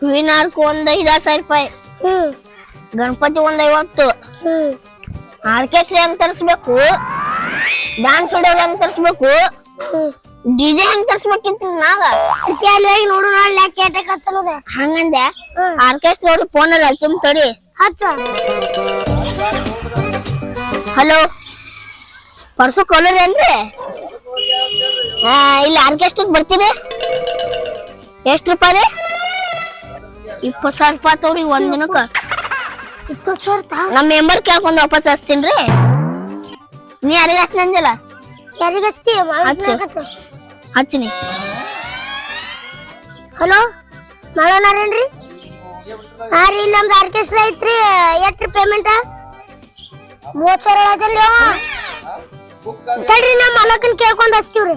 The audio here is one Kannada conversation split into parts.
ಹೂವಿನಾರ್ಕು ಒಂದ್ ಐದಾರು ಸಾವಿರ ರೂಪಾಯಿ. ಹ್ಮ್ ಗಣಪತಿ ಒಂದ್ ಐವತ್ತು. ಆರ್ಕೆಸ್ಟ್ರಾ ಹೆಂಗ್ ತರಿಸ್ಬೇಕು? ಡ್ಯಾನ್ಸ್ ಹೊಡೆಯೋರು ಹೆಂಗ್ ತರಿಸ್ಬೇಕು? ಡಿಜೆ ಹೆಂಗ್ ತರಿಸ್ಬೇಕಿತ್ತು ನಾಗ ಅದಕ್ಕೆ ಅಲ್ಲಿ ನೋಡು ನಾಳೆ ಯಾಕೆ ಕೇಟಕತ್ತನದ ಹಂಗಂದೆ? ಆರ್ಕೆಸ್ಟ್ರಿ ಅವ್ರು ಫೋನ್ ಅಲ್ಲ ಸುಮ್ ತಡಿ. ಹಚ್ಚ. ಹಲೋ ಪರ್ಸು ಕಲರ್ ಏನ್ರಿ? ಹಾ ಇಲ್ಲಿ ಆರ್ಕೆಸ್ಟ್ರಾಕ್ ಬರ್ತೀನಿ ಎಷ್ಟು ರೂಪಾಯಿ ರೀ? ಇಪ್ಪತ್ತು ಸಾವಿರ ರೂಪಾಯಿ ತೊಗೊಳಿ ಒಂದ್ ದಿನಕ್ಕ. ಇಪ್ಪತ್ತು ಸಾವಿರ ತಾ? ನಮ್ಮ ಮೆಂಬರ್ ಕೇಳ್ಕೊಂಡು ವಾಪಸ್ ಹಚ್ತೀನಿ ರೀ. ನೀ ಯಾರಿಗೆ ಹಚ್ನಂದಿಲ್ಲ ಯಾರಿಗೆ ಹಚ್ತಿ? ಹಚ್ಚು. ಹಚ್ಚಿನಿ. ಹಲೋ? ಮಾಡೋಣಾರೇನ್ರಿ ಹಾ ರೀ ಇಲ್ಲಿ ನಮ್ದು ಆರ್ಕೆಸ್ಟ್ರಾ ಐತ್ರಿ. ಎಷ್ಟು ಪೇಮೆಂಟ್ ಮೂವತ್ತು ಸಾವಿರ ತಡ್ರಿ ನಮ್ಮ ಮಲಕನ್ ಕೇಳ್ಕೊಂಡು ಹಚ್ತೀವ್ರಿ.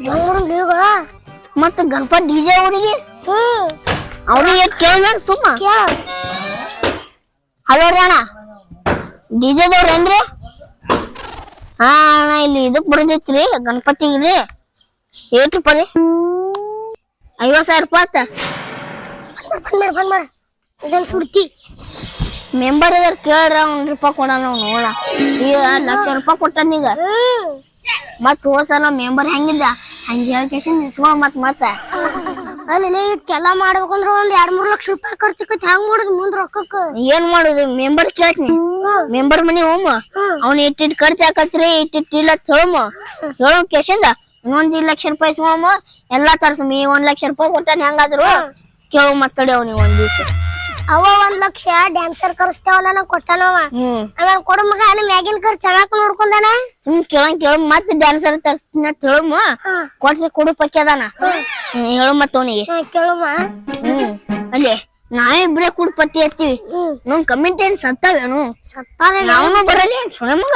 ಈಗ ಮತ್ತ ಗಣಪತಿ ಡಿಜೆ ಅವನಿಗೆ ಹ್ಮ್. ಅವ್ರಿಗೆ ಕೇಳ ಸುಮ್ಮ. ಹಲೋ ಅಣ್ಣ ಡಿಜೆದವ್ರ ಏನ್ರಿ ಹಾ ಅಣ್ಣ ಇಲ್ಲಿ ಇದಕ್ ಬರೋದೈತ್ರಿ ಗಣಪತಿಗೆ ರೀ ಏಟ್ ರೂಪಾಯಿ ಐವತ್ ಸಾವಿರ ರೂಪಾಯಿ ಆತ. ಬಂದ್ ಮಾಡ ಬಂದ್ ಮಾಡ ಇದನ್ ಸುಡ್ತಿ. ಮೆಂಬರ್ ಇದಾರ ಕೇಳ್ರ ಒಂದ್ ರೂಪಾಯಿ ಕೊಡೋಣ ನೋಡ ಈಗ ಲಕ್ಷ ರೂಪಾಯಿ ಕೊಟ್ಟಾನ ಈಗ. ಮತ್ತೆ ಮತ್ ಹೋಸಲ ಮೆಂಬರ್ ಹೆಂಗಿದ್ದ? ಹಂಗ ಹೇಳ್ಕೇಶನ್ ಇಸ್ಕೊಂಡ್ ಮತ್ ಮತ್ತ ಅಲ್ಲಿ ಇಟ್ಕೆಲ್ಲ ಮಾಡ್ಬೇಕಂದ್ರ ಒಂದ್ ಎರಡ್ ಮೂರ್ ಲಕ್ಷ ರೂಪಾಯಿ ಖರ್ಚಕತ್ ಹೆಂಗ್ ಮಾಡುದು ಮುಂದ್ ರೊಕ್ಕಕ್ಕ? ಏನ್ ಮಾಡುದು? ಮೆಂಬರ್ ಕೇಳ್ತೀನಿ ಮೆಂಬರ್ ಮನಿ ಹೋಮ. ಹ್ಮ್. ಅವ್ನ ಇಟ್ಟಿಟ್ ಖರ್ಚ್ ಹಾಕತ್ರಿ ಇಟ್ಟಿಟ್ ಇಲ್ಲ ಹೇಳಮ್ಮ ಹೇಳ ಕೇಶಂದ ಇನ್ನೊಂದ್ ಇಲ್ ಲಕ್ಷ ರೂಪಾಯಿ ಸುಮ ಎಲ್ಲಾ ತರ್ಸಮ್ಮ ಈ ಒಂದ್ ಲಕ್ಷ ರೂಪಾಯಿ ಕೊಟ್ಟಾನ ಹೆಂಗಾದ್ರು. ಕೇಳು ಮತ್ತಡಿ ಅವ್ನಿಗೆ ಒಂದ್ ದಿವ್ಸ. ಅವ ಒಂದ್ ಲಕ್ಷ ಡ್ಯಾನ್ಸರ್ ಕರ್ಸ್ತೇವ ನನಗ್ ಕೊಟ್ಟಾನವ ಆಮೇಲೆ ಕೊಡ ಮಗ ಅಲ್ಲಿ ಮ್ಯಾಗಿನ ಖರ್ಚು ಚೆನ್ನಾಗ್ ನೋಡ್ಕೊಂಡಾನ? ಸುಮ್ ಕೇಳಂಗ್ ಕೇಳ ಮತ್ ಡ್ಯಾನ್ಸರ್ ತರ್ಸ್ತಿನ ಹಾ. ಕೊಟ್ರೆ ಕೊಡು ಪಕ್ಕದಾನ ಹೇಳು ಮತ್ತ ಅವನಿಗೆ. ಕೇಳಮ್ಮ ಅಲ್ಲಿ ನಾವಿಬ್ರೇ ಕೂಡ ಪಟ್ಟಿ ಹತ್ತೀವಿ ನಮ್ ಕಮಿಟಿ ಏನ್ ಸತ್ತಾವೇನು? ನಾವನು ಬರಲಿ ಏನ್ ಸುಳೆ ಮಗ?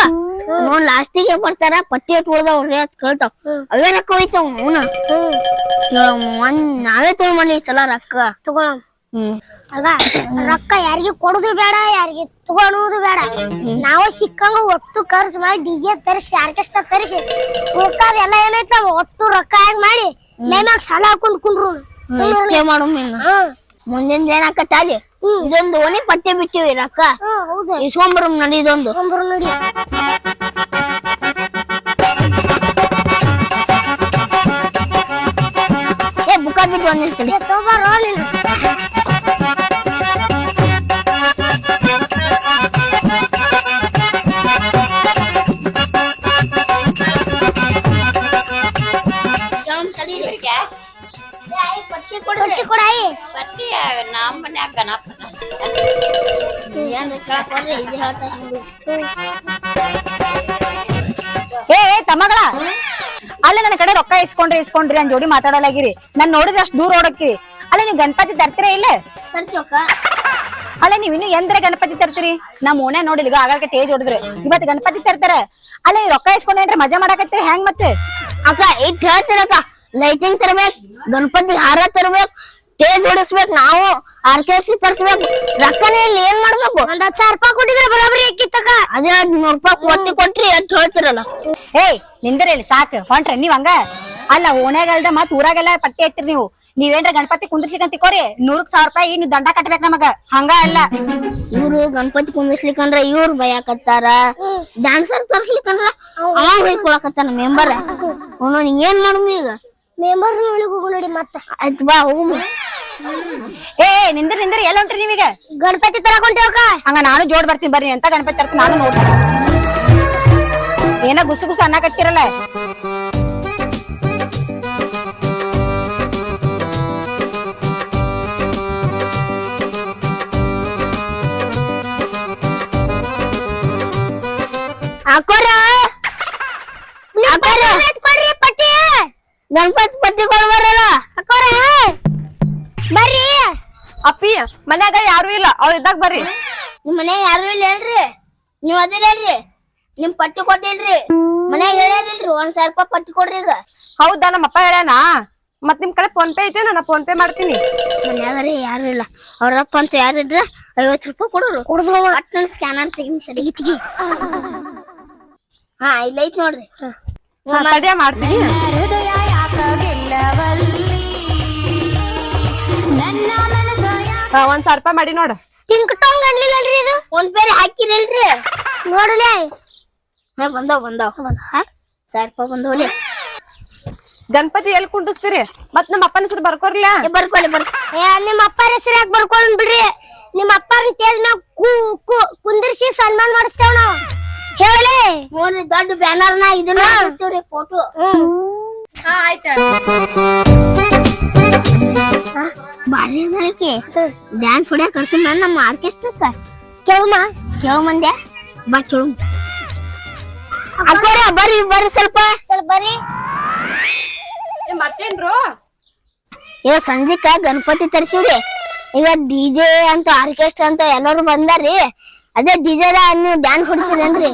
ನೋಡ್ ಲಾಸ್ಟಿಗೆ ಬರ್ತಾರ ಪಟ್ಟಿ ಇಟ್ ಉಳ್ದಾವ್ರಿ ಅಂತ ಕೇಳ್ತಾವ್. ಅವೇ ರೊಕ್ಕ ಹೋಯ್ತಾವ್ ಅವನ ಕೇಳಮ್ಮ ಒಂದ್ ನಾವೇ ತಗೊಂಬಂದಿ ಈ ಸಲ ರೊಕ್ಕ. ತಗೊಳಮ್ ಹ್ಮ್ ಆಗ ರೊಕ್ಕ ಯಾರಿಗೆ ಕೊಡುದು ಬೇಡ ಯಾರಿಗೆ ತಗೊಳುದು ಬೇಡ. ನಾವು ಸಿಕ್ಕಂಗ ಒಟ್ಟು ಖರ್ಚು ಮಾಡಿ ಡಿಜೆ ತರಿಸಿ ಆರ್ಕೆಸ್ಟ್ರಾ ತರಿಸಿ ಉಳ್ಕಾದ ಎಲ್ಲ ಏನೈತ ಒಟ್ಟು ರೊಕ್ಕ ಹೆಂಗ್ ಮಾಡಿ ಮೇಮಾಗ ಸಾಲ ಹಾಕೊಂಡ್ ಕುಂಡ್ರು. ಮಾಡು ಮುಂದಿನ ಏನಾಕತ್ತ ಅಲ್ಲಿ? ಇದೊಂದು ಓಣಿ ಪಟ್ಟೆ ಬಿಟ್ಟಿವಿ ರೊಕ್ಕ. ಇಸ್ಕೊಂಬರಂ ನಡಿ ಇದೊಂದು. ನಡಿ ನೋಡಿ. ಏ ಬುಕ್ಕ ಬಿಟ್ಟು ಬಂದಿರ್ತೀನಿ. ತಗೋಬಾರೋ ನೀನು. ಪಟ್ಟಿ ಕೊಡಾಯಿ. ನಮ್ಮ ಮನ್ಯಾಗ ಗಣಪ. ಏ ತಮ್ಮಗಳ. ಅಲ್ಲ ನನ್ನ ಕಡೆ ರೊಕ್ಕ ಇಸ್ಕೊಂಡ್ರಿ ಇಸ್ಕೊಂಡ್ರಿ ಅಂತ ಜೋಡಿ ಮಾತಾಡಲಾಗಿರಿ. ನಾನ್ ನೋಡಿದ್ರೆ ಅಷ್ಟು ದೂರ ಓಡಕ್ಕಿರಿ ಅಲ್ಲ ನೀವು ಗಣಪತಿ ತರ್ತೀರ ಇಲ್ಲ? ಅಲ್ಲ ನೀವ್ ಇನ್ನು ಎಂದ್ರೆ ಗಣಪತಿ ತರ್ತೀರಿ? ನಮ್ ಓಣೆ ನೋಡಿಲ್ಲ ಈಗ ಆಗಾಗ ಟೇಜ್ ಹೊಡೆದ್ರು. ಇವತ್ತು ಗಣಪತಿ ತರ್ತಾರ. ಅಲ್ಲ ನೀವ್ ರೊಕ್ಕ ಇಸ್ಕೊಂಡ್ರೆ ಮಜಾ ಮಾಡಕತ್ತೀರಿ ಹೆಂಗ್ ಮತ್ತೆ? ಅಕ್ಕ ಇಟ್ ಹೇಳ್ತೀರಕ್ಕ ಲೈಟಿಂಗ್ ತರ್ಬೇಕ್ ಗಣಪತಿ ಹಾರ ತರ್ಬೇಕ್ ಟೇಜ್ ಹೊಡಿಸ್ಬೇಕ್ ನಾವು ಆರ್ಕೆಸ್ಟ್ರಿ ತರ್ಸ್ಬೇಕು. ರೊಕ್ಕನೇ ಇಲ್ಲಿ ಏನ್ ಮಾಡ್ಬೇಕು? ಒಂದ್ ಹತ್ತು ಸಾವಿರ ರೂಪಾಯಿ ಕೊಟ್ಟಿದ್ರೆ ಬರೋಬ್ರಿ ಕಿತ್ತಕ ಅದೇ ಹದಿನೂರು ರೂಪಾಯಿ ಕೊಟ್ಟಿ ಕೊಟ್ರಿ ಅಂತ ಹೇಳ್ತಿರಲ್ಲ. ಏಯ್ ನಿಂದ್ರ ಇಲ್ಲಿ ಸಾಕು. ಹೊಂಟ್ರೆ ನೀವ್ ಹಂಗ? ಅಲ್ಲ ಓಣ್ಯಾಗಲ್ದ ಮತ್ ಊರಾಗೆಲ್ಲ ಪಟ್ಟಿ ಐತಿರಿ ನೀವು. ನೀವೇನ್ರ ಗಣಪತಿ ಕುಂದ್ರಿಸ್ಲಿಕ್ಕಂತ ತಿಕೋರಿ ನೂರಕ್ ಸಾವಿರ ರೂಪಾಯಿ ನೀವು ದಂಡ ಕಟ್ಬೇಕ್ ನಮಗ? ಹಂಗ ಅಲ್ಲ. ಇವ್ರು ಗಣಪತಿ ಕುಂದಿಸ್ಲಿಕ್ಕಂದ್ರ ಇವ್ರು ಬಯಕತ್ತಾರ. ಡ್ಯಾನ್ಸರ್ ತರ್ಸ್ಲಿಕ್ಕಂದ್ರ ಅವ ಹೊಯ್ಕೊಳಕತ್ತಾನ ಮೆಂಬರ್ ಅವನು ಏನ್ ಮಾಡುಮ್ ಈಗ? ಮೆಂಬರ್ ಒಳಗೆ ಹೋಗು ನೋಡಿ ಮತ್ತ. ಆಯ್ತು ಬಾ ಏ ನಿಂದ್ರ ನಿಂದ್ರ ಎಲ್ಲ ಹೊಂಟ್ರಿ ನೀವೀಗ? ಗಣಪತಿ ತರಕೊಂತೇವಕ್ಕ ಹಂಗ ನಾನು ಜೋಡ್ ಬರ್ತೀನಿ ಬರ್ರಿ ಎಂತ ಗಣಪತಿ ತರ್ತೀನಿ ನಾನು ನೋಡ್ತೀನಿ. ಏನ ಗುಸು ಗುಸು ಅನ್ನಕತ್ತಿರಲ್ಲ? ಹಾಕೋರ ಕೊಡ್ರಿ ಪಟ್ಟಿ ಗಣಪತಿ ಪಟ್ಟಿ ಕೊಡ್ಬಾರಲ್ಲ ಹಾಕೋರ. ಬರ್ರಿ. ಅಪ್ಪಿ ಮನ್ಯಾಗ ಯಾರು ಇಲ್ಲ. ಅವ್ರ ಇದ್ದಾಗ ಬರ್ರಿ. ನಿಮ್ ಮನ್ಯಾಗ ಯಾರು ಇಲ್ಲ ಹೇಳ್ರಿ. ನೀವ್ ಅದಿರಲ್ರಿ ನಿಮ್ ಪಟ್ಟಿ ಕೊಟ್ಟಿಲ್ರಿ. ಮನ್ಯಾಗ ಹೇಳಿಲ್ರಿ ಒಂದ್ ಸಾವಿರ ರೂಪಾಯಿ ಪಟ್ಟಿ ಕೊಡ್ರಿ ಈಗ. ಹೌದಾ ನಮ್ಮಪ್ಪ ಹೇಳ್ಯಾನ? ಮತ್ ನಿಮ್ ಕಡೆ ಫೋನ್ ಪೇ ಐತೆ ನಾನು ಫೋನ್ ಪೇ ಮಾಡ್ತೀನಿ. ಮನ್ಯಾಗರಿ ಯಾರು ಇಲ್ಲ. ಅವ್ರಪ್ಪ ಅಂತ ಯಾರಿದ್ರ ಐವತ್ ರೂಪಾಯಿ ಕೊಡೋರು. ನನ್ ಸ್ಕ್ಯಾನರ್ ತೆಗಿ. ಹಾ ಇಲ್ಲ ಐತ್ ನೋಡ್ರಿ. ಮಾಡ್ತೀನಿ. ಒಂದ್ ಸಾವಿರ ರೂಪಾಯಿ ಮಾಡಿ ನೋಡ. ಟಿಂಕ್ ಟಾಂಗ್ ಅನ್ಲಿಲ್ಲಲ್ರಿ ಇದು? ಫೋನ್ ಪೇ ಹಾಕಿರಲ್ರಿ. ನೋಡಲೇ. ಹಾ ಬಂದವ್ ಬಂದಾವ್. ಹಾ? ಸಾವಿರ ರೂಪಾಯಿ ಬಂದವ್ಲಿ ಗಣಪತಿ ಎಲ್ಲಿ ಕುಂಡಿಸ್ತೀರಿ? ಮತ್ ನಮ್ಮ ಅಪ್ಪನ ಹೆಸರು ಬರ್ಕೋರ್ಲ? ಬರ್ಕೊಳ್ಳಿ ಬರ್ಕೊ. ಏ ನಿಮ್ಮ ಅಪ್ಪರ ಹೆಸರು ಯಾಕೆ ಬರ್ಕೊಂಡ್ ಬಿಡ್ರಿ? ನಿಮ್ಮ ಅಪ್ಪರ ತೇಜ್ ಮ್ಯಾಗ ಕು ಕು ಕುಂದಿರ್ಸಿ ಸನ್ಮಾನ ಮಾಡಿಸ್ತೇವ್ ನಾವು. ಹೇಳಿ ನೋಡ್ರಿ ದೊಡ್ಡ ಬ್ಯಾನರ್ನ ಇದನ್ನ ಫೋಟೋ ಹಾ ಆಯ್ತ ಬಾರಿ ಅದಕ್ಕೆ ಡ್ಯಾನ್ಸ್ ಹೊಡ್ಯಾಕ ಕರ್ಸಿನ ನಮ್ಮ ಆರ್ಕೆಸ್ಟ್ರಕ್ಕ ಕೇಳಮ್ಮ ಕೇಳು ಮಂದ್ಯ. ಬಾ ಕೇಳು. ಅಕ್ಕೋರ ಬರ್ರಿ ಬರ್ರಿ ಸ್ವಲ್ಪ. ಸ್ವಲ್ಪ ಬರ್ರಿ. ಮತ್ತೇನ್ರು? ಇವ ಸಂಜಿಕ ಗಣಪತಿ ತರ್ಸಿರಿ ಈಗ ಡಿಜೆ ಅಂತ ಆರ್ಕೆಸ್ಟ್ರಾ ಅಂತ ಎಲ್ಲರೂ ಬಂದಾರಿ ಅದೇ ಡಿಜೆ ನೀವು ಡ್ಯಾನ್ಸ್ ಹೊಡಿತೀರೇನ್ರಿ?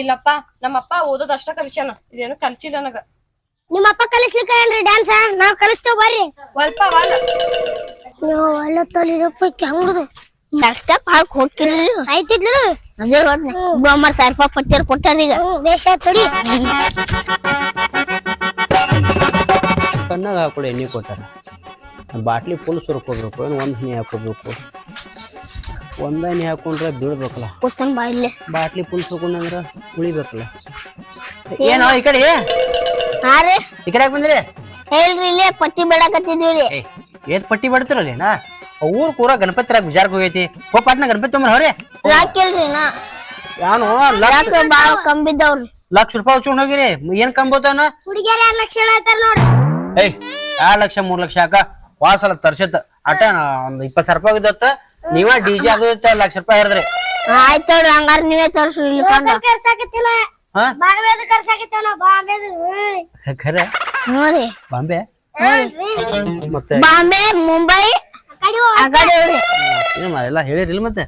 ಇಲ್ಲಪ್ಪ ನಮ್ಮಪ್ಪ ಓದೋದ್ ಅಷ್ಟ ಕಲಿಸ್ಯಾನ. ಇದೇನು ಕಲ್ಸಿಲ್ಲ ನನಗ. ನಿಮ್ಮ ಅಪ್ಪ ಕಲಿಸ್ಲಿಕ್ಕ ಏನ್ರಿ ಡ್ಯಾನ್ಸ್ ನಾವ್ ಕಲಿಸ್ತೇವ್ ಬರ್ರಿ. ಸ್ವಲ್ಪ ವಲ್. ನೀವು ಒಳ್ಳೆ ತಲಿದಪ್ಪ ಹೆಂಗುದು ಸ್ಟೆಪ್ ಹಾಕ್ ಹೋಗ್ತಿರಿ ಸಾಯ್ತಿದ್ಲು? ಅದೇ ಹೋದ್ನಿ. ಬ್ರಹ್ಮರ್ ಸಾವಿರ ರೂಪಾಯಿ ಪಟ್ಟಿರ್ ಕೊಟ್ಟಾರ ಈಗ. ಬೇಷ ತೊಡಿ. ಕಣ್ಣಾಗ ಹಾಕೊಳ್ಳಿ ಎಣ್ಣೆ ಕೊಟ್ಟಾರ. ಬಾಟ್ಲಿ ಫುಲ್ ಸುರ್ಕೋಬೇಕು ಏನು ಒಂದು ಹನಿ ಹಾಕೋಬೇಕು. ಒಂದ ಎಣ್ಣೆ ಹಾಕೊಂಡ್ರೆ ಬೀಳ್ಬೇಕಲ್ಲ. ಕೂತನ್ ಬಾ ಇಲ್ಲೇ ಬಾಟ್ಲಿ ಫುಲ್ ಸುರ್ಕೊಂಡ್ರೆ ಉಳಿಬೇಕಲ್ಲ. ಏನೋ ಈ ಕಡೆ ಹಾ ರೀ. ಈ ಕಡೆ ಬಂದ್ರಿ? ಹೇಳ್ರಿ ಇಲ್ಲೇ ಪಟ್ಟಿ ಬೇಡಕತ್ತಿದ್ವಿ ಏ ಏನ್ ಪಟ್ಟಿ ಬಡ್ತಿರಲ್ಲ ನಾ ಊರ್ ಕೂರ ಗಣಪತಿ ರಾಗ ಬಿಜಾರ್ಕ್ ಹೋಗೈತಿ. ಹೋ ಪಾಟ್ನ ಗಣಪತಿ ತೊಂಬರ್ ಅವ್ರಿ ರಾಕಿಲ್ರಿ ನಾ. ಯಾನು? ಲಕ್ಷ ಯಾಕ ಬಾಳ ಕಂಬಿದ್ದವ್ರಿ. ಲಕ್ಷ ರೂಪಾಯಿ ಹಚ್ಕೊಂಡ್ ಹೋಗಿರಿ. ಏನ್ ಕಂಬೋತವನ ಹುಡುಗಿಯರ ನೋಡ್ರಿ. ಏಯ್ ಎರಡ್ ಲಕ್ಷ ಮೂರ್ ಲಕ್ಷ ಹಾಕ. ವಾಸಲ ತರ್ಸತ್ ಅಟ ಒಂದ್ ಇಪ್ಪತ್ ಸಾವಿರ ರೂಪಾಯಿ ಆಗಿದ್ದತ್ತ ನೀವ ಡಿ ಜೆ ಅದು ಇತ್ತ ಲಕ್ಷ ರೂಪಾಯಿ ಹೇಳಿದ್ರಿ ಆಯ್ತು ಹಂಗಾರ ನೀವೇ ತೋರ್ಸ್ರಿ ಇಲ್ಲಿ ಹಾ? ಬಾಂಬೆದು ಕರ್ಸಾಕತ್ತೇವ ನಾವು ಬಾಂಬೆದು. ಖರೆ? ನೋಡ್ರಿ ಬಾಂಬೆ? ಮತ್ತೆ? ಬಾಂಬೆ ಮುಂಬೈ ಎಲ್ಲ ಹೇಳಿರಿಲ್ಲ ಮತ್ತೆ?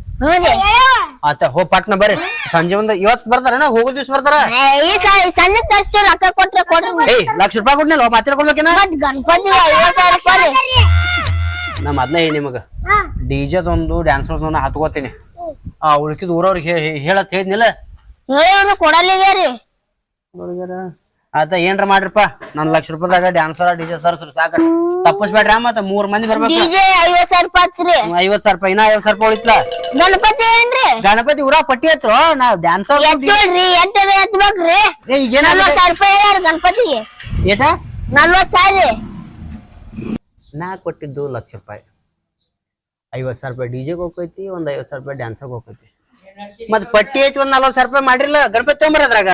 ಆತ ಹೋ ಪಟ್ನ ಬರ್ರಿ. ಸಂಜೆ ಒಂದ್ ಇವತ್ ಬರ್ತಾರ ಹೋಗೋ ದಿವ್ಸ ಬರ್ತಾರ? ಸಂಜೆ ತರ್ಸ್ತೀವಿ ರೊಕ್ಕ ಕೊಟ್ರೆ ಕೊಡ್ರಿ ಲಕ್ಷ ರೂಪಾಯಿ ಕೊಡ್ನಲ್ಲ? ಮಾತ್ರ ಕೊಡ್ಬೇಕೇನ? ಗಣಪತಿ ನಾ ಅದ್ನ ಹೇಳಿ ನಿಮಗ. ಡಿಜೆ ಡಿಜೆದೊಂದು ಡ್ಯಾನ್ಸ್ ಒಂದು ಹತ್ಕೋತೀನಿ. ಆ ಉಳ್ಕಿದ್ ಊರವ್ರಿಗೆ ಹೇಳತ್ ಹೇಳಿದ್ನಿಲ್ಲ? ಹೇಳಿವ್ರು ಕೊಡಲಿಗೆ ರೀ ಆತ ಏನ್ರ ಮಾಡ್ರಿಪ್ಪ? ನನ್ ಲಕ್ಷ ರೂಪಾಯಿದಾಗ ಡ್ಯಾನ್ಸರ್ ಡಿಜೆ ಸರ್ಸ್ರು ಸಾಕ ತಪ್ಪಸ್ಬೇಡ್ರಿ ಮತ್ತ ಮೂರ್ ಮಂದಿ ಬರ್ಬೇಕು. ಡಿಜೆ ಐವತ್ ಸಾವಿರ ರೂಪಾಯಿ ಹಚ್ಚ್ರಿ ಐವತ್ ಸಾವಿರ ರೂಪಾಯಿ ಇನ್ನ ಐವತ್ ಸಾವಿರ ರೂಪಾಯಿ ಉಳಿತ್ಲ? ಗಣಪತಿ ಏನ್ರಿ? ಗಣಪತಿ ಊರಾಗ ಪಟ್ಟಿ ಹತ್ರ? ನಾವ್ ಡ್ಯಾನ್ಸರ್ ಎತ್ತೇಳ್ರಿ ಎಂಟರ ಎತ್ಬೇಕ್ರಿ ಈಗ ನಲ್ವತ್ ಸಾವಿರ ರೂಪಾಯಿ ಗಣಪತಿಗೆ. ಏಟ? ನಲ್ವತ್ ಸಾವಿರ ನಾ ಕೊಟ್ಟಿದ್ದು ಲಕ್ಷ ರೂಪಾಯಿ. ಐವತ್ ಸಾವಿರ ರೂಪಾಯಿ ಡಿಜೆಗೆ ಹೋಗ್ತೈತಿ ಒಂದ್ ಐವತ್ ಸಾವಿರ ರೂಪಾಯಿ ಡ್ಯಾನ್ಸರ್ಗೆ ಹೋಗ್ತೈತಿ. ಮತ್ ಪಟ್ಟಿ ಐತಿ ಒಂದ್ ನಲ್ವತ್ ಸಾವಿರ ರೂಪಾಯಿ ಮಾಡಿರ್ಲ ಗಣಪತಿ ತೊಗೊಂಬರ ಅದ್ರಾಗ.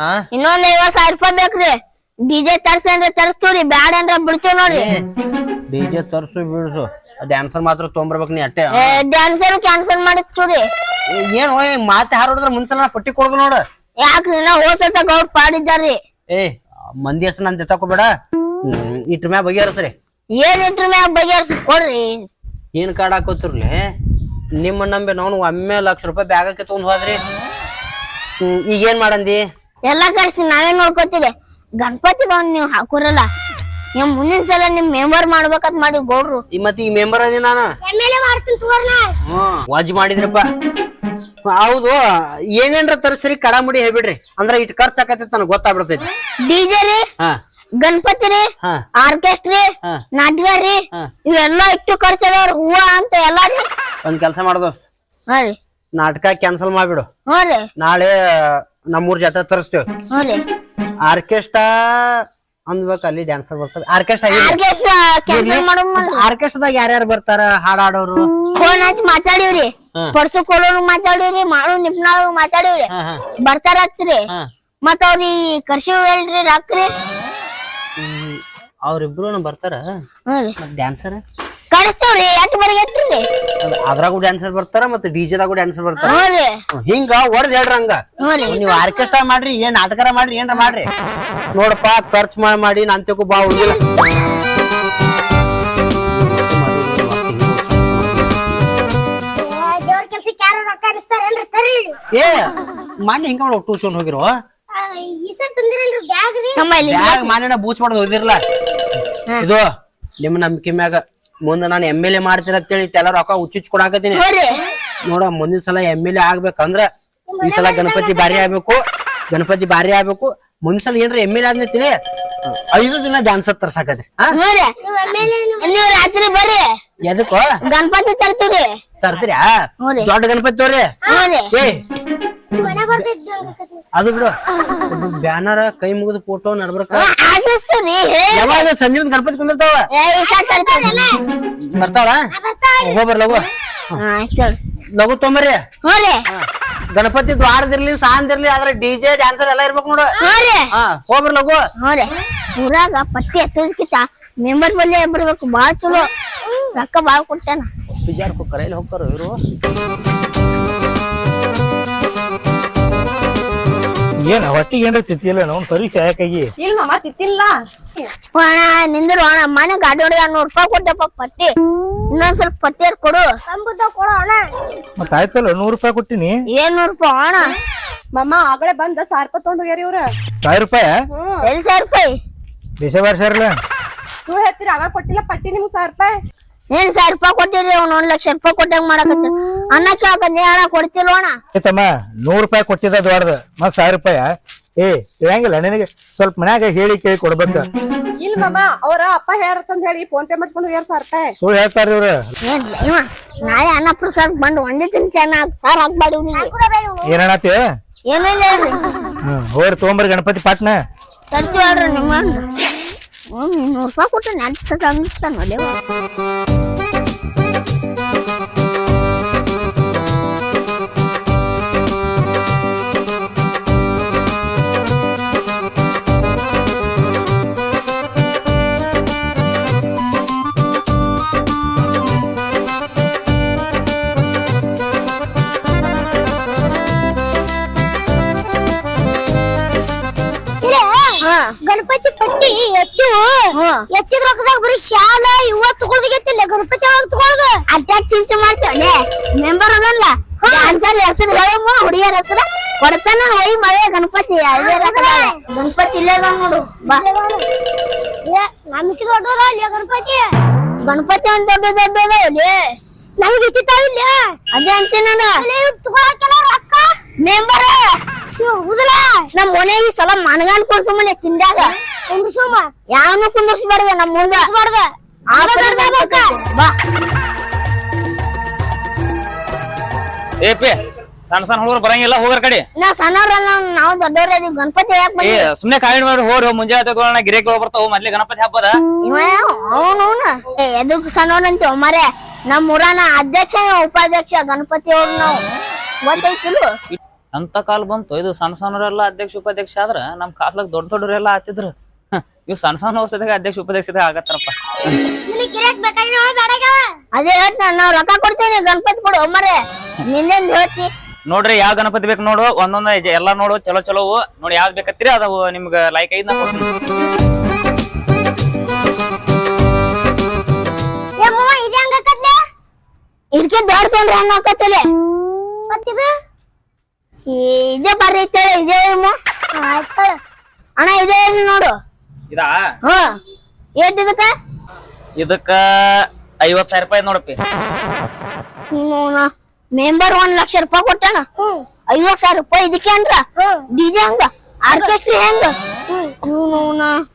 ಹಾ? ಇನ್ನೊಂದ್ ಐವತ್ ಸಾವಿರ ರೂಪಾಯಿ ಬೇಕ್ರಿ ಡಿಜೆ ತರ್ಸಂದ್ರೆ ತರ್ಸ್ತೀವ್ರಿ ಬ್ಯಾಡ ಅಂದ್ರ ಬಿಡ್ತೇವ್ ನೋಡ್ರಿ. ಡಿಜೆ ತರ್ಸು ಬಿಡ್ಸು. ಡ್ಯಾನ್ಸರ್ ಮಾತ್ರ ತೊಗೊಂಬರ್ಬೇಕು ನೀ ಅಟ್ಟೆ. ಡ್ಯಾನ್ಸರ್ ಕ್ಯಾನ್ಸಲ್ ಮಾಡಿಸ್ತೀವ್ರಿ ಏ, ಏನ್ ಓಯ್ ಮಾತೆ ಹಾರೋದ್ರ ಮುಂಚೆ ಪಟ್ಟಿ ಕೊಡ್ದು ನೋಡ. ಯಾಕ್ರಿ ನಾ ಹೋಸತ ಗೌಡ್ ಪಾಡಿದ್ದಾರ್ರಿ ಏ ಮಂದಿ ಹೆಸರು ನಂದು ತಕೋಬೇಡ ಇಟ್ರ ಮ್ಯಾಗ ಬಗೆಹರಿಸ್ರಿ. ಏನ್ ಇಟ್ರ ಮ್ಯಾಗ ಬಗೆಹರ್ಸಿ ಕೊಡ್ರಿ. ಏನ್ ಕಾರ್ಡ್ ಹಾಕೋತಿರ್ಲಿ? ನಿಮ್ಮ ನಂಬಿ ನಾವು ಒಮ್ಮೆ ಲಕ್ಷ ರೂಪಾಯಿ ಬ್ಯಾಗಕ್ಕೆ ತಗೊಂಡ್ ಹೋದ್ರಿ. ಹ್ಮ್, ಈಗ ಏನ್ ಮಾಡಂದಿ? ಎಲ್ಲಾ ಕರ್ಸಿ ನಾವೇ ನೋಡ್ಕೋತೀವಿ. ಗಣಪತಿ ನೀವು ನೀವ್ ಹಾಕೋರಲ್ಲ. ನಿಮ್ ಮುಂದಿನ ಸಲ ನಿಮ್ ಮೆಂಬರ್ ಮಾಡ್ಬೇಕಂತ ಮಾಡಿ ಗೌಡ್ರು. ಈ ಮತ್ತೆ ಈ ಮೆಂಬರ್ ಅದಿ ನಾನು. ವಾಜ್ ಮಾಡಿದ್ರಪ್ಪ. ಹೌದು ಏನೇನ್ರ ತರಿಸ್ರಿ ಕಡಾಮುಡಿ ಹೇಳ್ಬಿಡ್ರಿ. ಅಂದ್ರ ಇಟ್ ಖರ್ಚ್ ಆಕತೈತಿ ನನಗೆ ಗೊತ್ತಾಗ್ಬಿಡ್ತೈತಿ. ಡಿಜೆ ರೀ ಹಾ. ಗಣಪತಿ ರೀ ಹಾ. ಆರ್ಕೆಸ್ಟ್ರಿ ನಾಟ್ಯ ನಾಟಕ ರೀ. ಇವೆಲ್ಲ ಇಟ್ಟು ಖರ್ಚದವ್ರ ಹೂವ ಅಂತ ಎಲ್ಲಾ ರೀ. ಒಂದ್ ಕೆಲಸ ಮಾಡೋದು ಹಾ ರೀ. ನಾಟಕ ಕ್ಯಾನ್ಸಲ್ ಮಾಡ್ಬಿಡು. ಹಾ ರೀ. ನಾಳೆ ನಮ್ಮೂರ್ ಜಾತ್ರೆ ತರಿಸ್ತೇವೆ. ಹಾ ರೀ. ಆರ್ಕೆಸ್ಟ್ರಾ ಅಂದ್ಬೇಕು ಅಲ್ಲಿ ಡ್ಯಾನ್ಸರ್ ಬರ್ತಾರೆ ಆರ್ಕೆಸ್ಟ್ರಾ ಆರ್ಕೆಸ್ಟ್ರಾ ಕ್ಯಾನ್ಸಲ್ ಆರ್ಕೆಸ್ಟ್ರಾದಾಗ ಯಾರ್ಯಾರು ಬರ್ತಾರ ಹಾಡಾಡೋರು? ಫೋನ್ ಹಚ್ಚಿ ಮಾತಾಡಿವ್ರಿ. ಪರ್ಸು ಕೊಡೋರು ಮಾತಾಡಿವ್ರಿ ಮಾಡು ನಿಪ್ನಾಳು ಮಾತಾಡಿವ್ರಿ ಹಾ ಹಾ. ಬರ್ತಾರ ಹಚ್ಚ್ರಿ ಹಾ. ಮತ್ತ ಅವ್ರಿ ಕರ್ಸಿವ್ ಹೇಳ್ರಿ ರಾಕ್ರಿ ಅವ್ರಿಬ್ರು ಬರ್ತಾರ? ಡ್ಯಾನ್ಸರ್ ಕಳಿಸ್ತೇವ್ರಿ ಎಟ್ ಬರಿಗೆಟ್ರಿ ಅದ್ರಾಗೂ ಡ್ಯಾನ್ಸರ್ ಬರ್ತಾರ ಮತ್ತೆ ಡಿಜೆದಾಗೂ ಡ್ಯಾನ್ಸರ್ ಬರ್ತಾರ. ಹ್ಞೂ ರೀ. ಹಿಂಗ ಹೊಡೆದ್ ಹೇಳ್ರಿ ಹಂಗ. ಹ್ಞೂ ರೀ. ನೀವ್ ಆರ್ಕೆಸ್ಟ್ರಾ ಮಾಡ್ರಿ ಏನ್ ನಾಟಕರ ಮಾಡ್ರಿ ಏನ್ರ ಮಾಡ್ರಿ. ನೋಡಪ್ಪ ಖರ್ಚ್ ಮಾಡಿ ಮಾಡಿ ನಾನ್ ತೆಗು ಬಾ ಉಳಿದಿಲ್ಲ ದೇವ್ರ ಕೆಲ್ಸಕ್ಕೆ ಯಾರು ರೊಕ್ಕ ಅನಿಸ್ತಾರೇನ್ರಿ ತರ್ರಿ. ಏ ಮಾನ್ಯ ಹಿಂಗ ಮಾಡಿ ಒಟ್ಟು ಉಚ್ಕೊಂಡ್ ಹೋಗಿರೋ? ಈ ಸಲ ತಂದಿರಲ್ರಿ ಬ್ಯಾಗ್ ರೀ. ತಮ್ಮ ಇಲ್ಲಿ ಬ್ಯಾಗ್ ಮಾನ್ಯನ ಬೂಚ್ ಮಾಡೋದು ಹೋಗಿರ್ಲ ಇದು ನಿಮ್ಮ ನಂಬಿಕೆ ಮ್ಯಾಗ. ಮುಂದೆ ನಾನು ಎಂ ಎಲ್ ಎ ಮಾಡ್ತೀರ ಅಂತೇಳಿ ಎಲ್ಲ ರೊಕ್ಕ ಹುಚ್ಚುಚ್ ಕೊಡಾಕತ್ತೀನಿ ನೋಡ ಮುಂದಿನ ಸಲ ಎಂ ಎಲ್ ಎ ಆಗ್ಬೇಕಂದ್ರ ಈ ಸಲ ಗಣಪತಿ ಬಾರಿ ಆಗ್ಬೇಕು ಗಣಪತಿ ಬಾರಿ ಆಗ್ಬೇಕು. ಮುಂದಿನ ಸಲ ಏನ್ರ ಎಂ ಎಲ್ ಎ ಆದ್ನೈತಿನಿ ಐದು ದಿನ ಡ್ಯಾನ್ಸ್ ತರ್ಸಾಕತ್ರಿ. ರಾತ್ರಿ ಬರ್ರಿ. ಎದಕ್ಕೋ? ಗಣಪತಿ ತರ್ತೀರಿ? ತರ್ತೀರಾ. ದೊಡ್ಡ ಗಣಪತಿ ತೋರಿ. ಏ ಅದು ಬಿಡು. ಬ್ಯಾನರ್ ಕೈ ಮುಗಿದ ಫೋಟೋ ನಡ್ಬರ್ಕ. ಯಾವಾಗ ಸಂಜೆ ಮುಂದ್ ಗಣಪತಿ ಕುಂದಿರ್ತಾವ? ಬರ್ತಾವಳ? ಹೋಗ್ಬರ್ ಲಗು ಆಯ್ತು ಲಗು ತೊಂಬರಿ. ಗಣಪತಿ ದ್ವಾರದಿರ್ಲಿ ಸಾಂದಿರ್ಲಿ ಆದ್ರೆ ಡಿಜೆ ಡ್ಯಾನ್ಸರ್ ಎಲ್ಲ ಇರ್ಬೇಕು ನೋಡು. ಹೋಗ್ಬರ್ ನೋಡ್ರಿ ಊರಾಗ ಪಟ್ಟಿ ಎತ್ತೋದಕ್ಕಿಂತ ಮೆಂಬರ್ ಬಲ್ಲಿ ಬರ್ಬೇಕು ಬಾಳ ಚಲೋ. ರೊಕ್ಕ ಬಾಳ ಕೊಡ್ತೇನ. ಬಿಜಾರ್ ಹೋಗ್ತಾರ ಇಲ್ಲಿ ಹೋಗ್ತಾರ ಇವರು? ಏನ್ ಹೊಟ್ಟಿಗೆ ಏನ್ರ ತಿತ್ತಿಲ್ಲ ನಾವು ಸರಿ ಸಾಯಕಾಗಿ ಇಲ್ಲ ಮಾಮ ತಿತ್ತಿಲ್ಲ. ಅಣ್ಣ ನಿಂದ್ರು ಅಣ್ಣ ಮನೆ ಗಾಡಿ ಹೊಡೆದ ನೂರು ರೂಪಾಯಿ ಕೊಟ್ಟೆಪ್ಪ ಪಟ್ಟಿ. ಇನ್ನೊಂದ್ ಸ್ವಲ್ಪ ಪಟ್ಟಿ ಕೊಡು. ಕಂಬುದ ಕೊಡು ಅಣ್ಣ. ಮತ್ತ ಆಯ್ತಲ್ಲ ನೂರು ರೂಪಾಯಿ ಕೊಟ್ಟಿನಿ. ಏನ್ ನೂರು ರೂಪಾಯಿ ಅಣ್ಣ? ಮಾಮ ಆಗಡೆ ಬಂದ ಸಾವಿರ ರೂಪಾಯಿ ತಗೊಂಡ್ ಹೋಗ್ಯಾರ ಇವ್ರ. ಸಾವಿರ ರೂಪಾಯಿ? ಎಲ್ಲಿ ಸಾವಿರ ರೂಪಾಯಿ? ದೇಶ ಬಾರ್ಸಾರಲ್ಲ ಸುಳ್ಳು ಹೇಳ್ತೀರಿ ಆಗ ಕೊಟ್ಟಿಲ್ಲ ಪಟ್ಟಿ ನಿಮ್ಗೆ ಸಾವಿರ ರೂಪಾಯಿ. ಏನ್ ಸಾವಿರ ರೂಪಾಯಿ ಕೊಟ್ಟಿರಿ ಅವ್ನು ಒಂದ್ ಲಕ್ಷ ರೂಪಾಯಿ ಕೊಟ್ಟಂಗ್ ಮಾಡಕತ್ತ ಅನ್ನ ಕೇಳ್ಕೊಂಡೆ ಅಣ್ಣ ಕೊಡ್ತಿಲ್ವ ಅಣ್ಣ ಏತಮ್ಮ ನೂರ್ ರೂಪಾಯಿ ಕೊಟ್ಟಿದ್ದ ದೊಡ್ಡದ ಮತ್ ಸಾವಿರ ರೂಪಾಯಿ ಏ ಇರಂಗಿಲ್ಲ ನಿನಗೆ ಸ್ವಲ್ಪ ಮನ್ಯಾಗ ಹೇಳಿ ಕೇಳಿ ಕೊಡ್ಬೇಕ ಇಲ್ಲ ಮಾಮ ಅವ್ರ ಅಪ್ಪ ಹೇಳ್ರತ್ತಂತ ಹೇಳಿ ಫೋನ್ ಪೇ ಮಾಡ್ಕೊಂಡು ಹೋಗ್ಯಾರ ಸಾವಿರ ರೂಪಾಯಿ ಸುಳ್ಳು ಹೇಳ್ತಾರ ಇವ್ರ ಏನ್ ಇವ ನಾಳೆ ಅನ್ನ ಪ್ರಸಾದ್ ಬಂದು ಒಂದೇ ತಿನ್ಸಿ ಅನ್ನ ಹಾಕ್ ಸಾರ್ ಹಾಕ್ಬಾಡಿ ಇವ್ನಿಗೆ ಏನಣತಿ ಏನಿಲ್ಲ ಹೇಳ್ರಿ ಹ್ಮ್ ಹೋಗ್ರಿ ತೊಗೊಂಬರ್ರಿ ಗಣಪತಿ ಪಾಟ್ನ ತರ್ತೀವಿ ಹೇಳ್ರಿ ನಿಮ್ಮ ಹ್ಮ್ ನೂರ್ ರೂಪಾಯಿ ಕೊಟ್ಟು ನೆನ್ಸ್ ಸತ ಅಂಗಿಸ್ತಾನ ನೋಡಿ ಅವ. ಇಲ್ಲ ಹಾ ಎಚ್ಚಿದ ರೊಕ್ಕದಾಗ ಬರೀ ಶಾಲ ಇವ ತಗೊಳ್ದಿಗೆತ್ತಿಲ್ಲ ಗಣಪತಿ ಒಳಗ್ ತಗೊಳ್ದು? ಅಟ್ಯಾಕ್ ಚಿಂತೆ ಮಾಡ್ತೇವೆ ಮೆಂಬರ್ ಅದಲ್ಲ ಆನ್ಸರ್ ಹೆಸರು ಹೇಳಮ್ಮ ಹುಡುಗಿಯರ ಹೆಸರು. ಕೊಡ್ತಾನ ಹೋಯ್ ಮಳೆ ಗಣಪತಿ. ಅದೇ ರೊಕ್ಕದಾಗ. ಗಣಪತಿ ಇಲ್ಲೇ ನೋಡು. ಬಾ. ನಮ್ಗೆ ದೊಡ್ಡದ ಇಲ್ಲ ಗಣಪತಿ? ಗಣಪತಿ ಒಂದ್ ದೊಡ್ಡ ದೊಡ್ಡ ಇಲ್ಲಿ? ನಮ್ಗೆ ಇಲ್ಲ ಅದೇ ಅಂತೀನಿ ನಾನು. ತಗೊಳಕ್ಕೆಲ್ಲ ರೊಕ್ಕ? ಮೆಂಬರ್. ಹೌದಲ್ಲ ನಮ್ ಮನೆಗೆ ಸಲ ಮನಗಾನ್ ಕೊಡ್ಸು ಮನೆ ತಿಂದಾಗ ಕುಂದ್ರಸುಮ ಯಾವನು ಕುಂದ್ರಸ್ಬಾರ್ದ? ನಮ್ ಮುಂದೆ. ಗಣಪತಿ. ಬಾ. ಏ ಪಿ ಸಣ್ಣ ಸಣ್ಣ ಹುಡುಗರು ಬರಂಗಿಲ್ಲ ಹೋಗ್ರ ಕಡೆ. ನಾ ಸಣ್ಣವ್ರಲ್ಲ ನಾವು ದೊಡ್ಡವ್ರ ಇದೀವಿ. ಗಣಪತಿ ಯಾಕೆ ಏ ಬಂದಿ ಸುಮ್ನೆ ಕಾಯಿಲೆ ಮಾಡಿ ಹೋಗ್ರಿ ಮುಂಜಾನೆ ತಗೊಳ್ಳೋಣ ಗಿರೇಕ್ ಬರ್ತಾವ ಮೊದ್ಲೇ ಗಣಪತಿ ಹಬ್ಬದ. ಇವ ಏ ಎದಕ್ ಸಣ್ಣವ್ರಂತೀವ್ ಮರೆ ನಮ್ಮ ಊರನ ಅಧ್ಯಕ್ಷ ಇವ ಉಪಾಧ್ಯಕ್ಷ ಗಣಪತಿ ಅವ್ರು ನಾವು. ಗೊತ್ತೈತಿಲು ಅಂತ ಕಾಲ ಬಂತು. ಇದು ಸಣ್ಣ ಸಣ್ಣವರೆಲ್ಲ ಅಧ್ಯಕ್ಷ ಉಪಾಧ್ಯಕ್ಷ ಆದ್ರ ನಮ್ ಕಾಸ್ಲಕ್ ದೊಡ್ಡ ದೊಡ್ಡವರೆಲ್ಲ ಆತಿದ್ರು. ಇವ್ ಸಣ್ಣ ಸಣ್ಣ ವರ್ಷದಾಗ ಅಧ್ಯಕ್ಷ ಆಗತ್ತಾರಪ್ಪ. ನಾವು ಬೇಡಾಗವ ಅದೇ ಹೇಳ್ತಾನ ನಾವ್ ರೊಕ್ಕ ಕೊಡ್ತೇನೆ ಗಣಪತಿ ಕೊಡು ಮರೆ ನಿಂದೆಂದ್ ಹೇಳ್ತಿ. ನೋಡ್ರಿ ಯಾವ ಗಣಪತಿ ಬೇಕು ನೋಡು ಒಂದೊಂದ್ ಎಲ್ಲಾ ನೋಡು ಚಲೋ ಚಲೋ ನೋಡಿ ಯಾವ್ದು ಬೇಕತ್ತೀರಿ ಅದಾವು ನಿಮ್ಗ ಲೈಕ್ ಐದ್ ನಾ ಕೊಡ್ತೀನಿ ಹೆಂಗ ಕಟ್ಲೆ ಇಡ್ಕಿ ದೊಡ್ಡ ತೊಂದ್ರೆ ಹೆಂಗ್ ಹಾಕತ್ತಲೆ ಮತ್ತಿದು? ಇದೇ ಬರ್ರಿ ಇದೇ. ಅಣ್ಣ ಇದೇ ನೋಡು. ಇದಾ? ಹಾ ಏಟ್ ಇದಕ್ಕ? ಇದಕ್ಕ ಐವತ್ ಸಾವಿರ ರೂಪಾಯಿ ನೋಡಪ್ಪಿ. ಮೆಂಬರ್ ಒಂದ್ ಲಕ್ಷ ರೂಪಾಯಿ ಕೊಟ್ಟಣ ಐವತ್ ಸಾವಿರ ರೂಪಾಯಿ ಇದಕ್ಕೆ ಅಂದ್ರ? ಡಿಜೆ ಹಂಗ? ಆರ್ಕೆಸ್ಟ್ರಿ ಹೆಂಗ?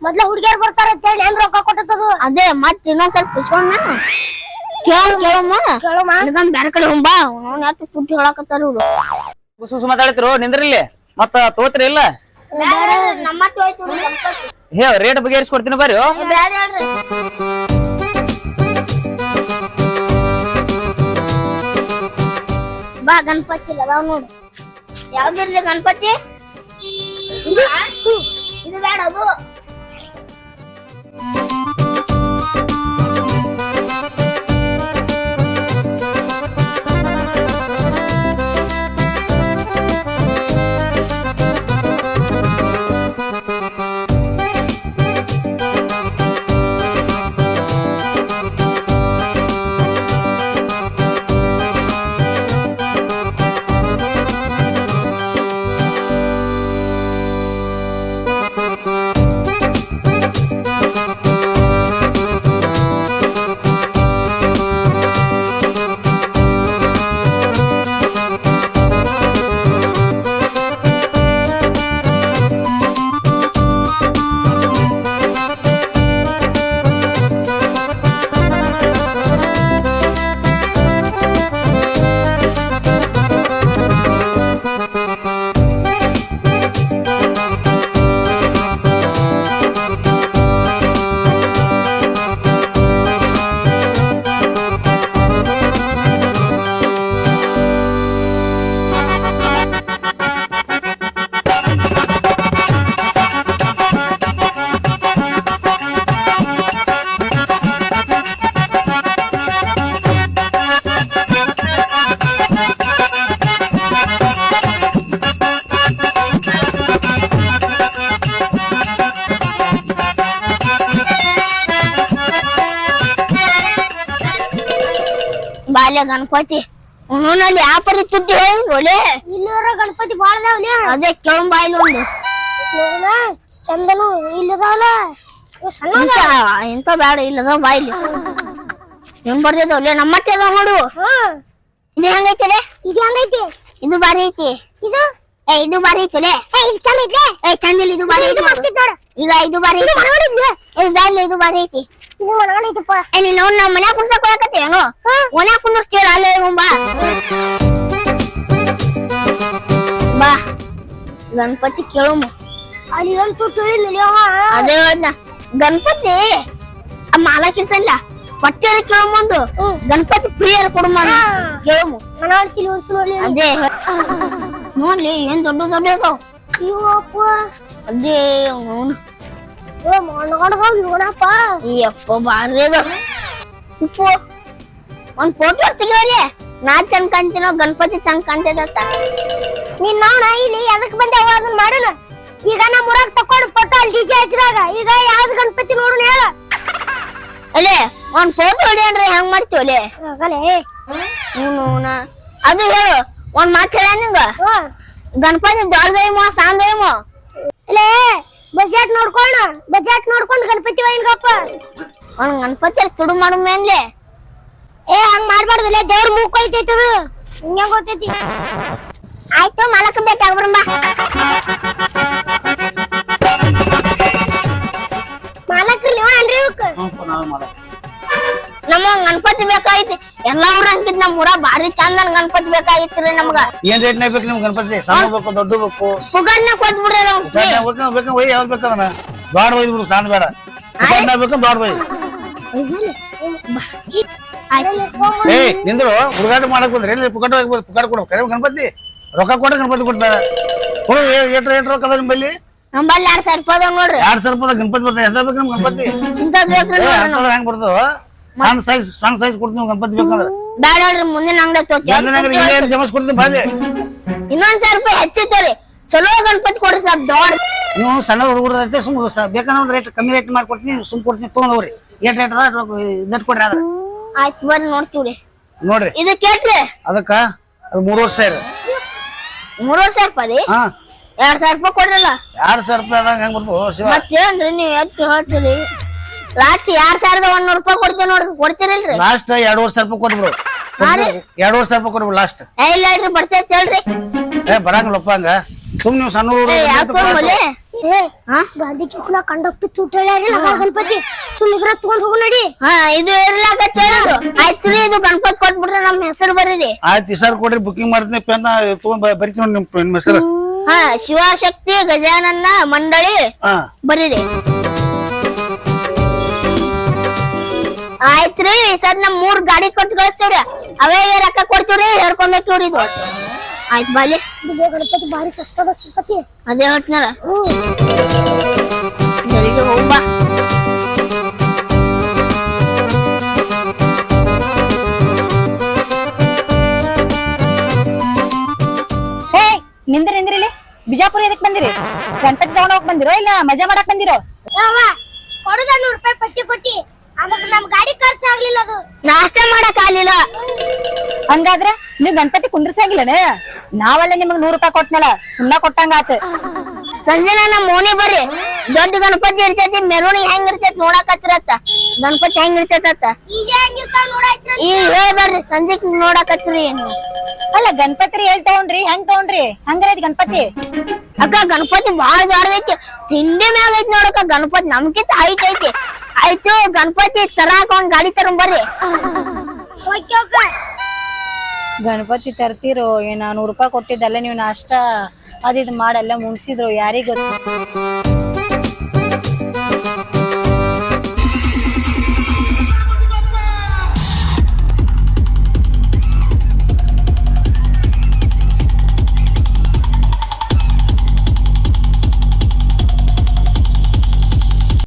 ಮೊದ್ಲ ಹುಡುಗಿಯರ್ ಬರ್ತಾರ ಅಂತೇಳಿ ಏನ್ ರೊಕ್ಕ ಕೊಟ್ಟದು ಅದೇ ಮತ್ ಇನ್ನೊಂದ್ ಸ್ವಲ್ಪ ಇಸ್ಕೊಂಡ್ ನಾನು ಕೇಳ ಕೇಳಮ್ಮ. ಕೇಳಮ್ಮ. ಬ್ಯಾರೆ ಕಡೆ ಹೋಗ್ಬಾ ಅವ್ನ ಯಾಕೆ ಪುಟ್ಟಿ ಹೇಳಕತ್ತಾರ ಇವ್ರು? ಸುಸು ಮಾತಾಡ್ತಿರು? ನಿಂದ್ರಿಲ್ಲಿ ಮತ್ತ ತೋತ್ರಿ ಇಲ್ಲ? ಹೇ ರೇಟ್ ಬಗೆಹರಿಸ್ಕೊಡ್ತೀನಿ ಬರ್ರಿ ಬ್ಯಾಡ ಹೇಳ್ರಿ ಬಾ, ಗಣಪತಿ ಅದಾವ್ ನೋಡು. ಯಾವ್ದಿರ್ಲಿ ಗಣಪತಿ. ಇದು ಬೇಡ, ಅದು. ಗಣಪತಿ. ಅವನಲ್ಲಿ ಯಾಪರಿ ತುಟ್ಟಿ ಹೇಳಿ ಹೇಳಿದ್ರೊಲೆ ಇಲ್ಲಿರೋ ಗಣಪತಿ ಬಾಳ ಅದೇ ಕೆಳಂ ಬಾಯಿಲ್ ಒಂದು. ಚಂದನು ಇಲ್ಲದಾವಲ್ಲ? ಇಂತ ಇಂತ ಬ್ಯಾಡ ಇಲ್ಲದ ಬಾಯಿಲಿ. ಏನ್ ಬರ್ದಿದವಲೆ ನಮ್ಮತ್ತೆ ಅದಾವ ನೋಡು. ಇದು ಹೆಂಗೈತಲೆ ಇದು ಹೆಂಗೈತಿ? ಇದು ಬಾರಿ ಐತಿ. ಇದು? ಏ ಇದು ಬಾರಿ ಐತಲೆ ಏ ಇದು ಚಂದ ಐತ್ಲೆ? ಏ ಚಂದಿಲ್ಲ ಇದು ಬಾರಿ ಇದು ಐತಿ ಮಸ್ತ್ ನೋಡು. ಈಗ ಇದು ಬಾರಿ ಇದು ಬ್ಯಾಡ್ಲಿ ಇದು ಬಾರಿ ಐತಿ. ಇದು ಮನಗಂಡೈತಪ್ಪ ಏ ನೀನ್ ಅವ್ನ ನಮ್ಮ ಮನ್ಯಾಗ ಕುಂದ್ರಕ್ ಹೋಗಕತ್ತೇನು ಮನ್ಯಾಗ ಕುಂದ್ರಸ್ತೀವಲ್ಲ ಅಲ್ಲೇ ಬಾ. ಬಾ. ಗಣಪತಿ ಕೇಳುಮ. ಅಲ್ಲಿ ಅಂತೂ ತಿಳಿಲಿಲ್ಲ ಅವ. ಅದೇ ಹೇಳ್ದ. ಗಣಪತಿ ಆ ಮಾಲಕ್ ಇರ್ತಲ್ಲ ಪಟ್ಟಿಯರ ಕೇಳುಮಂದು ಗಣಪತಿ ಪ್ರಿಯರ ಕೊಡುಮ ಕೇಳುಮು. ಅದೇ ನೋಡ್ಲಿ ಏನ್ ದೊಡ್ಡ ದೊಡ್ಡ ಅಯ್ಯೋ ಇವಪ್ಪ ಅದೇ ಓ ಏ ಮನಗಂಡದವ್ ಇವನಪ್ಪ ಈ ಅಪ್ಪ ಬಾರಿ ಅದ. ಉಪ್ಪು. ಒಂದು ಫೋಟೋ ತೆಗಿಯೋಲಿ ನಾ ಚಂದ ಕಾಣ್ತೀನೋ ಗಣಪತಿ ಚಂದ ಕಾಣ್ತೈದತ್ತ ನೀನ್ ನೋಡ ಇಲ್ಲಿ ಎದಕ್ ಬಂದೆ ಅದನ್ನ ಮಾಡೋಣ ಈಗ ನಮ್ಮ ಊರಾಗ ತಕೊಂಡು ಫೋಟೋ ಅಲ್ಲಿ ಡಿಜೆ ಹಚ್ಚಿದಾಗ ಈಗ ಯಾವ್ದು ಗಣಪತಿ ನೋಡೋಣ ಹೇಳ. ಅಲ್ಲೇ ಒಂದ್ ಫೋಟೋ ಹೊಡಿಯನ್ರಿ ಹೆಂಗ್ ಮಾಡ್ತೀವಲೆ ಆಗಲೇ. ಇವನು ಅದು ಹೇಳು ಒಂದ್ ಮಾತು ಹೇಳ ನಿಂಗ? ಗಣಪತಿ ದೊಡ್ಡದೇಮೋ ಸಾಂದೇಮೋ ಇಲ್ಲೇ ಬಜೆಟ್ ನೋಡ್ಕೋಣ ಬಜೆಟ್ ನೋಡ್ಕೊಂಡು ಗಣಪತಿ ಒಯ್ಯನ್ಗಪ್ಪ ಅವ್ನ್ ಗಣಪತಿ ತುಡು ಮಾಡು ಮೇನ್ಲೆ. ಏ ಹಂಗ್ ಮಾಡ್ಬಾರ್ದಲ್ಲ ದೇವ್ರ ಮೂಕ್ ಐತೈತಿ ಅದು ಹಿಂಗ ಗೊತ್ತೈತಿ? ಆಯ್ತು ಮಾಲಕ ಭೇಟಿ ಮಲಕ್ರಿ ನೀವ ಅನ್ರಿ ಇವಕ್ಕ ನಮ್ಮ ಗಣಪತಿ ಬೇಕಾಗಿತ್ತು ಎಲ್ಲಾ ಊರ ಅಂಕಿದ್ ನಮ್ ಊರ ಭಾರಿ ಚಂದನ್ ಗಣಪತಿ ಬೇಕಾಗಿತ್ರಿ ನಮ್ಗ. ಏನ್ ರೇಟ್ನಾಗ ಬೇಕು ನಿಮ್ ಗಣಪತಿ? ಸಣ್ಣ ಬೇಕು ದೊಡ್ಡ ಬೇಕು? ಪುಗರ್ನ ಕೊಟ್ಬಿಡ್ರಿ ಬೇಕು ಬೇಕು ಒಯ್ ಯಾವ್ದು ಬೇಕದನ್ನ ದೊಡ್ಡ ಒಯ್ದು ಬಿಡು ಸಣ್ಣ ಬೇಡ. ಬೇಕು ದೊಡ್ಡ ಒಯ್ದು. ಏ ನಿಂದ್ರು ಹುಡುಗಾಟ ಮಾಡಕ್ ಬಂದ್ರೆ? ಎಲ್ಲಿ ಪುಕಾಟ ಆಗ್ಬೋದು ಪುಕಾಟ ಕೊಡು. ಕರೆ ಗಣಪತಿ? ರೊಕ್ಕ ಕೊಟ್ಟ ಗಣಪತಿ ಕೊಡ್ತಾರೆ. ಕೊಡು ಏಟ್ ಏಟ್ ರೊಕ್ಕ ಅದ ನಿಮ್ಮಲ್ಲಿ ನಮ್ಮಲ್ಲಿ ಎರಡ್ ಸಾವಿರ ರೂಪಾಯಿ ನೋಡ್ರಿ. ಎರಡ್ ಸಾವಿರ ರೂಪಾಯಿ ಗಣಪತಿ ಬರ್ತಾರೆ ಎಂತ ಬೇಕು ನಿಮ್ ಗಣಪತಿ? ಹೆಂಗ್ ಬರ್ತದ? ಸಣ್ಣ ಸೈಜ್ ಸಣ್ಣ ಸೈಜ್ ಕೊಡ್ತೀನಿ ಗಣಪತಿ ಬೇಕಂದ್ರೆ. ಬ್ಯಾಡ ಹೇಳ್ರಿ ಮುಂದಿನ ಅಂಗಡಿ ಗಂಧನಗರ ಇಲ್ಲೇ ಜಮಸ್ ಕೊಡ್ತೀನಿ ಬಾಲಿ ಇನ್ನೊಂದ್ ಸಾವಿರ ರೂಪಾಯಿ ಹೆಚ್ಚಿತ್ತವ್ರಿ ಚಲೋ ಗಣಪತಿ ಕೊಡ್ರಿ ಸರ್ ದೊಡ್ಡ. ನೀವು ಸಣ್ಣ ಹುಡುಗರು ಐತೆ ಸುಮ್ ಬೇಕಂದ್ರೆ ರೇಟ್ ಕಮ್ಮಿ ರೇಟ್ ಮಾಡ್ಕೊಡ್ತೀನಿ ಸುಮ್ ಕೊಡ್ತೀನಿ ತೊಗೊಂಡವ್ರಿ ಏಟ್ ರೇಟ್ ಅದ ನೆಟ್ ಕೊಡ್ರಿ ಆದ್ರೆ. ಆಯ್ತು ಬರ್ರಿ ನೋಡ್ತೀವ್ರಿ. ನೋಡ್ರಿ. ಇದು ಕೇಟ್ರಿ. ಅದಕ್ಕ ಅದು ಮೂರು ವರ್ಷ ಇರ ಮೂರುವರೆ ಸಾವಿರ ರೂಪಾಯಿ ರೀ? ಹಾ. ಎರಡ್ ಸಾವಿರ ರೂಪಾಯಿ ಕೊಡ್ರಲ್ಲ. ಎರಡ್ ಸಾವಿರ ರೂಪಾಯಿ ಆದಂಗ ಹೆಂಗ್ ಬರ್ತದೆ ಶಿವ? ಮತ್ತೇನ್ರಿ ನೀವ್ ಎಷ್ಟು ಹೇಳ್ತೀರಿ? ಲಾಸ್ಟ್ ಎರಡ್ ಸಾವಿರದ ಒಂದೂರು ರೂಪಾಯಿ ಕೊಡ್ತೀವಿ ನೋಡ್ರಿ. ಕೊಡ್ತೀರಲ್ರಿ? ಲಾಸ್ಟ್ ಎರಡೂವರೆ ಸಾವಿರ ರೂಪಾಯಿ ಕೊಟ್ಬಿಡು ಎರಡೂವರೆ ಸಾವಿರ ರೂಪಾಯಿ ಕೊಡ್ಬಿಡು ಲಾಸ್ಟ್ ಏ ಇಲ್ಲ ಇಲ್ರಿ ಬರ್ತೈತಿ ಹೇಳ್ರಿ. ಏ ಬರಂಗಿಲ್ಲಪ್ಪ ಹಂಗ. ಸುಮ್ ನೀವು ಸಣ್ಣ ಏ ಯಾಕೆ ಮಲೆ ಏ ಗಾಂಧಿ ಚೌಕ್ನ ಕಂಡಕ್ಟರ್ ಹೇಳ್ಯಾರಿ ಲಗ ಗಣಪತಿ. ಸುಮ್ಮಿಗ್ರ ತಗೊಂಡ್ ಹೋಗು ನಡಿ. ಹಾ ಇದು ಇರ್ಲಾಗತ್ತೆ ಇದು ಆಯ್ತು ರೀ ಇದು ಗಣಪತಿ ಕೊಟ್ಬಿಟ್ರೆ ನಮ್ ಹೆಸರು ಬರೀರಿ. ಆಯ್ತು ಈ ಸರ್ ಕೊಡ್ರಿ ಬುಕಿಂಗ್ ಮಾಡ್ತೀನಿ ಪೆನ್ ತಗೊಂಡ್ ಬರಿತೀನಿ ನೋಡಿ ನಿಮ್ ನಿಮ್ಮ ಹೆಸರು. ಹಾ ಶಿವಶಕ್ತಿ ಗಜಾನನ ಮಂಡಳಿ ಹಾ. ಬರೀರಿ. ಆಯ್ತ್ರಿ ಸದ್ ನಮ್ ಮೂರ್ ಗಾಡಿ ಕೊಟ್ಟು ಕಳಿಸ್ತೇವ್ರಿ. ಅವೇ ರೊಕ್ಕ ಕೊಡ್ತೀವ್ರಿ ಹೇಳ್ಕೊಂಡ್ ಹೋಗ್ತೀವ್ರಿ ಇದು. ಆಯ್ತ್ ಬಾಲಿ ವಿಜಯ ಗಣಪತಿ ಭಾರಿ ಸಸ್ತದ ಚಿಕ್ಕತಿ ಅದೇ ಜಲ್ದಿ ಹೋಗ್ಬಾ ಹೇ ನಿಂದ್ರಿ ನಿಂದ್ರಿಲಿ ಇಲ್ಲಿ. ಬಿಜಾಪುರ ಎದಕ್ ಬಂದಿರಿ? ಗಣಪತಿ ತಗೊಂಡ್ ಹೋಗಕ್ ಬಂದಿರೋ ಇಲ್ಲ ಮಜಾ ಮಾಡಕ್ ಬಂದಿರೋ? ಕೊಡುದ ನೂರ್ ರೂಪಾಯಿ ಪಟ್ಟಿ ಕೊಟ್ಟಿ. ನಮ್ ಗಾಡಿ ಖರ್ಚು ಆಗ್ಲಿಲ್ಲ ಅದು. ನಾಷ್ಟ ಮಾಡಕ್ ಆಗ್ಲಿಲ್ಲ. ಹಂಗಾದ್ರ ನೀವ್ ಗಣಪತಿ ಕುಂದ್ರಸಂಗಿಲ್ಲನ ನಾವಲ್ಲ ನಿಮಗ್ ನೂರ್ ರೂಪಾಯಿ ಕೊಟ್ಟನಲ್ಲ ಸುಮ್ನ ಕೊಟ್ಟಂಗಾತ ಸಂಜೆನ ನಮ್ಮ ಓಣಿ ಬರ್ರಿ. ದೊಡ್ಡ ಗಣಪತಿ ಇರ್ತೈತಿ ಮೆರವಣಿಗೆ ಹೆಂಗ್ ಇರ್ತೈತಿ ನೋಡಕತ್ತಿರತ್ತ ಗಣಪತಿ ಹೆಂಗ್ ಇರ್ತೈತತ್ತ. ಈ ಹೇಳ್ ಬರ್ರಿ ಸಂಜೆಕ್ ನೋಡಕತ್ರಿ ಏನು. ಅಲ್ಲ ಗಣಪತಿ ಎಲ್ ತಗೊಂಡ್ರಿ ಹೆಂಗ್ ತಗೊಂಡ್ರಿ? ಹಂಗ್ರೈತಿ ಗಣಪತಿ? ಅಕ್ಕ ಗಣಪತಿ ಬಾಳ ದೊಡ್ಡದೈತಿ ತಿಂಡಿ ಮ್ಯಾಗ ಐತಿ ನೋಡಕ್ಕ ಗಣಪತಿ ನಮ್ಕಿಂತ ಹೈಟ್ ಐತಿ. ಆಯ್ತು ಗಣಪತಿ ತರಾಕ ಒಂದ್ ಗಾಡಿ ತಗೊಂಡ್ ಬರ್ರಿ. ಗಣಪತಿ ತರ್ತಿರೋ ಏನ ನೂರ್ ರೂಪಾಯಿ ಕೊಟ್ಟಿದ್ದಲ್ಲ ನೀವು ನಾಷ್ಟ ಅದಿದ್ ಮಾಡಲ್ಲ ಮುನ್ಸಿದ್ರು ಯಾರಿಗ್ ಗೊತ್ತು?